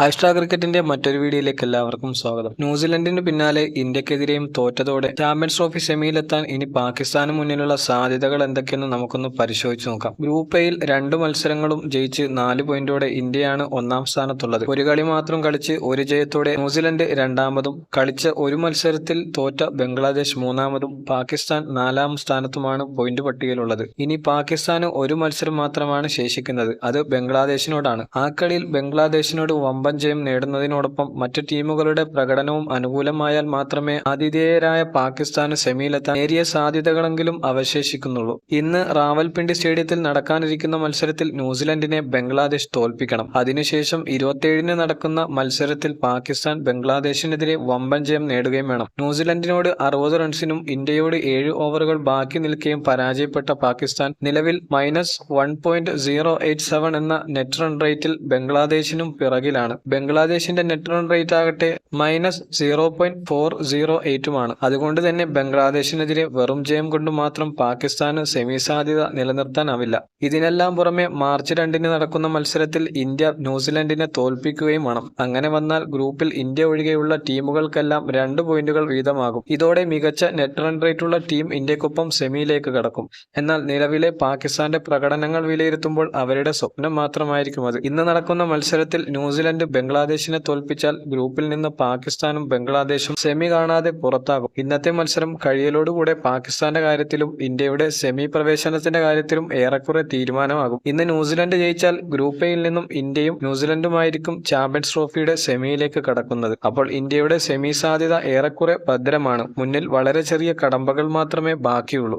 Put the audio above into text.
ഹാഷ്ടാ ക്രിക്കറ്റിന്റെ മറ്റൊരു വീഡിയോയിലേക്ക് എല്ലാവർക്കും സ്വാഗതം. ന്യൂസിലൻഡിന് പിന്നാലെ ഇന്ത്യക്കെതിരെയും തോറ്റതോടെ ചാമ്പ്യൻസ് ട്രോഫി സെമിയിലെത്താൻ ഇനി പാകിസ്ഥാന് മുന്നിലുള്ള സാധ്യതകൾ എന്തൊക്കെയെന്ന് നമുക്കൊന്ന് പരിശോധിച്ച് നോക്കാം. ഗ്രൂപ്പ് എയിൽ രണ്ട് മത്സരങ്ങളും ജയിച്ച് നാല് പോയിന്റോടെ ഇന്ത്യയാണ് ഒന്നാം സ്ഥാനത്തുള്ളത്. ഒരു കളി മാത്രം കളിച്ച് ഒരു ജയത്തോടെ ന്യൂസിലൻഡ് രണ്ടാമതും കളിച്ച ഒരു മത്സരത്തിൽ തോറ്റ ബംഗ്ലാദേശ് മൂന്നാമതും പാകിസ്ഥാൻ നാലാം സ്ഥാനത്തുമാണ് പോയിന്റ് പട്ടികയിലുള്ളത്. ഇനി പാകിസ്ഥാന് ഒരു മത്സരം മാത്രമാണ് ശേഷിക്കുന്നത്. അത് ബംഗ്ലാദേശിനോടാണ്. ആ കളിയിൽ ബംഗ്ലാദേശിനോട് വമ്പൻ ജയം നേടുന്നതിനോടൊപ്പം മറ്റു ടീമുകളുടെ പ്രകടനവും അനുകൂലമായാൽ മാത്രമേ ആതിഥേയരായ പാകിസ്ഥാന് സെമിയിലെത്താൻ നേരിയ സാധ്യതകളെങ്കിലും അവശേഷിക്കുന്നുള്ളൂ. ഇന്ന് റാവൽപിണ്ടി സ്റ്റേഡിയത്തിൽ നടക്കാനിരിക്കുന്ന മത്സരത്തിൽ ന്യൂസിലൻഡിനെ ബംഗ്ലാദേശ് തോൽപ്പിക്കണം. അതിനുശേഷം ഇരുപത്തിയേഴിന് നടക്കുന്ന മത്സരത്തിൽ പാകിസ്ഥാൻ ബംഗ്ലാദേശിനെതിരെ വമ്പൻ ജയം നേടുകയും വേണം. ന്യൂസിലൻഡിനോട് അറുപത് റൺസിനും ഇന്ത്യയോട് ഏഴ് ഓവറുകൾ ബാക്കി നിൽക്കുകയും പരാജയപ്പെട്ട പാകിസ്ഥാൻ നിലവിൽ minus one point zero eight seven എന്ന നെറ്റ് റൺ റേറ്റിൽ ബംഗ്ലാദേശിനും പിറകിലാണ്. ബംഗ്ലാദേശിന്റെ നെറ്റ് റൺ റേറ്റ് ആകട്ടെ minus zero point four zero എയ്റ്റുമാണ് അതുകൊണ്ട് തന്നെ ബംഗ്ലാദേശിനെതിരെ വെറും ജയം കൊണ്ട് മാത്രം പാകിസ്ഥാന് സെമി സാധ്യത നിലനിർത്താനാവില്ല. ഇതിനെല്ലാം പുറമെ മാർച്ച് രണ്ടിന് നടക്കുന്ന മത്സരത്തിൽ ഇന്ത്യ ന്യൂസിലൻഡിനെ തോൽപ്പിക്കുകയും വേണം. അങ്ങനെ വന്നാൽ ഗ്രൂപ്പിൽ ഇന്ത്യ ഒഴികെയുള്ള ടീമുകൾക്കെല്ലാം രണ്ട് പോയിന്റുകൾ വീതമാകും. ഇതോടെ മികച്ച നെറ്റ് റൺ റേറ്റുള്ള ടീം ഇന്ത്യക്കൊപ്പം സെമിയിലേക്ക് കടക്കും. എന്നാൽ നിലവിലെ പാകിസ്ഥാന്റെ പ്രകടനങ്ങൾ വിലയിരുത്തുമ്പോൾ അവരുടെ സ്വപ്നം മാത്രമായിരിക്കും അത്. ഇന്ന് നടക്കുന്ന മത്സരത്തിൽ ന്യൂസിലൻഡ് ബംഗ്ലാദേശിനെ തോൽപ്പിച്ചാൽ ഗ്രൂപ്പിൽ നിന്ന് പാകിസ്ഥാനും ബംഗ്ലാദേശും സെമി കാണാതെ പുറത്താകും. ഇന്നത്തെ മത്സരം കഴിയലോടുകൂടെ പാകിസ്ഥാന്റെ കാര്യത്തിലും ഇന്ത്യയുടെ സെമി പ്രവേശനത്തിന്റെ കാര്യത്തിലും ഏറെക്കുറെ തീരുമാനമാകും. ഇന്ന് ന്യൂസിലൻഡ് ജയിച്ചാൽ ഗ്രൂപ്പ് എയിൽ നിന്നും ഇന്ത്യയും ന്യൂസിലൻഡുമായിരിക്കും ചാമ്പ്യൻസ് ട്രോഫിയുടെ സെമിയിലേക്ക് കടക്കുന്നത്. അപ്പോൾ ഇന്ത്യയുടെ സെമി സാധ്യത ഏറെക്കുറെ ഭദ്രമാണ്. മുന്നിൽ വളരെ ചെറിയ കടമ്പകൾ മാത്രമേ ബാക്കിയുള്ളൂ.